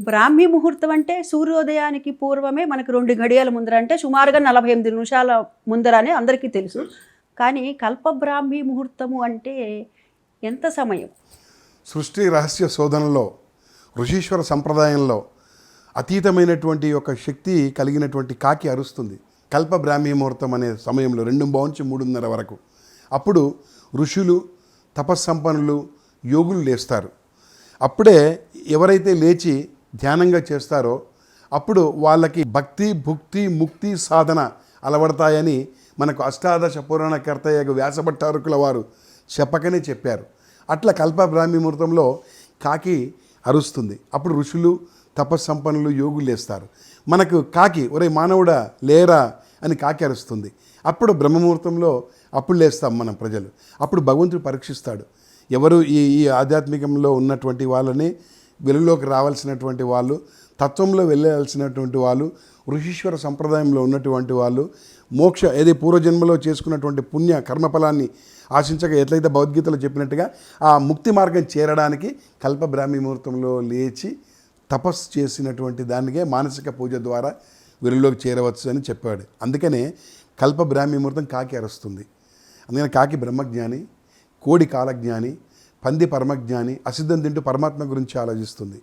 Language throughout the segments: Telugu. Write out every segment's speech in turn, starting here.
బ్రాహ్మీ ముహూర్తం అంటే సూర్యోదయానికి పూర్వమే మనకు రెండు గడియాల ముందర అంటే సుమారుగా నలభై ఎనిమిది నిమిషాల ముందర అని అందరికీ తెలుసు. కానీ కల్ప బ్రాహ్మీ ముహూర్తము అంటే ఎంత సమయం? సృష్టి రహస్య శోధనలో ఋషీశ్వర సంప్రదాయంలో అతీతమైనటువంటి ఒక శక్తి కలిగినటువంటి కాకి అరుస్తుంది. కల్ప బ్రాహ్మీ ముహూర్తం అనే సమయంలో రెండు బాగుంచి మూడున్నర వరకు. అప్పుడు ఋషులు తపస్సంపన్నులు యోగులు లేస్తారు. అప్పుడే ఎవరైతే లేచి ధ్యానంగా చేస్తారో అప్పుడు వాళ్ళకి భక్తి భుక్తి ముక్తి సాధన అలవడతాయని మనకు అష్టాదశ పురాణ కర్తయ్యకు వ్యాసభట్టారుకుల వారు చెప్పకనే చెప్పారు. అట్లా కల్పబ్రహ్మీ ముహూర్తంలో కాకి అరుస్తుంది. అప్పుడు ఋషులు తపస్సంపన్నులు యోగులు లేస్తారు. మనకు కాకి ఒరే మానవుడా లేరా? అని కాకి అరుస్తుంది. అప్పుడు బ్రహ్మముహూర్తంలో అప్పుడు లేస్తాం మనం ప్రజలు. అప్పుడు భగవంతుడు పరీక్షిస్తాడు. ఎవరు ఈ ఈ ఆధ్యాత్మికంలో ఉన్నటువంటి వాళ్ళని వెలుగులోకి రావాల్సినటువంటి వాళ్ళు తత్వంలో వెళ్ళాల్సినటువంటి వాళ్ళు ఋషీశ్వర సంప్రదాయంలో ఉన్నటువంటి వాళ్ళు మోక్ష ఏది పూర్వజన్మలో చేసుకున్నటువంటి పుణ్య కర్మఫలాన్ని ఆశించక ఎట్లయితే భగవద్గీతలో చెప్పినట్టుగా ఆ ముక్తి మార్గం చేరడానికి కల్పబ్రాహ్మీ ముహూర్తంలో లేచి తపస్సు చేసినటువంటి దానికే మానసిక పూజ ద్వారా వెలుగులోకి చేరవచ్చు అని చెప్పాడు. అందుకనే కల్ప బ్రాహ్మీ ముహూర్తం కాకి అరుస్తుంది. అందుకని కాకి బ్రహ్మజ్ఞాని కోడి కాలజ్ఞాని పంది పరమజ్ఞాని అసిద్ధం తింటూ పరమాత్మ గురించి ఆలోచిస్తుంది.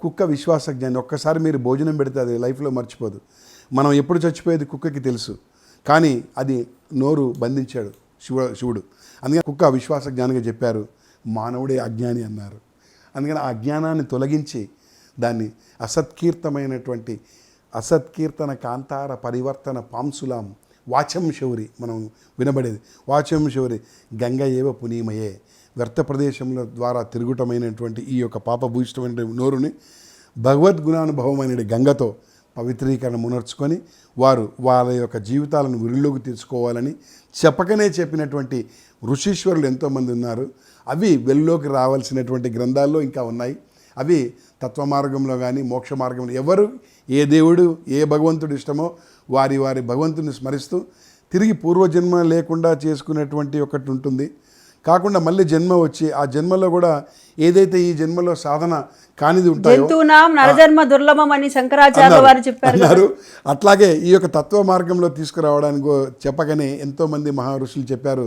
కుక్క విశ్వాస జ్ఞాని ఒక్కసారి మీరు భోజనం పెడితే అది లైఫ్లో మర్చిపోదు. మనం ఎప్పుడు చచ్చిపోయేది కుక్కకి తెలుసు. కానీ అది నోరు బంధించాడు శివ శివుడు. అందుకని కుక్క విశ్వాస జ్ఞానిగా చెప్పారు మానవుడే అజ్ఞాని అన్నారు. అందుకని ఆ అజ్ఞానాన్ని తొలగించి దాన్ని అసత్కీర్తమైనటువంటి అసత్కీర్తన కాంతార పరివర్తన పాంసులాం వాచం శౌరి మనం వినబడేది. వాచం శౌరి గంగ ఏవ పునీమయే. వ్యర్థ ప్రదేశముల ద్వారా తిరుగుటమైనటువంటి ఈ యొక్క పాపభూయిష్టమైన నోరుని భగవద్గుణానుభవమైన గంగతో పవిత్రీకరణ మునర్చుకొని వారు వాళ్ళ యొక్క జీవితాలను ఉరిలోకి తీసుకోవాలని చెప్పకనే చెప్పినటువంటి ఋషీశ్వరులు ఎంతోమంది ఉన్నారు. అవి వెల్లోకి రావాల్సినటువంటి గ్రంథాల్లో ఇంకా ఉన్నాయి. అవి తత్వ మార్గంలో కానీ మోక్ష మార్గంలో ఎవరు ఏ దేవుడు ఏ భగవంతుడు ఇష్టమో వారి వారి భగవంతుని స్మరిస్తూ తిరిగి పూర్వజన్మ లేకుండా చేసుకునేటువంటి ఒకటి ఉంటుంది. కాకుండా మళ్ళీ జన్మ వచ్చి ఆ జన్మలో కూడా ఏదైతే ఈ జన్మలో సాధన కానిది ఉంటాయో జంతువునాం నరజన్మ దుర్లభం అని శంకరాచార్య వారు చెప్పారు కదా. అన్నారు. అట్లాగే ఈ యొక్క తత్వ మార్గంలో తీసుకురావడానికి చెప్పకనే ఎంతో మంది మహర్షులు చెప్పారు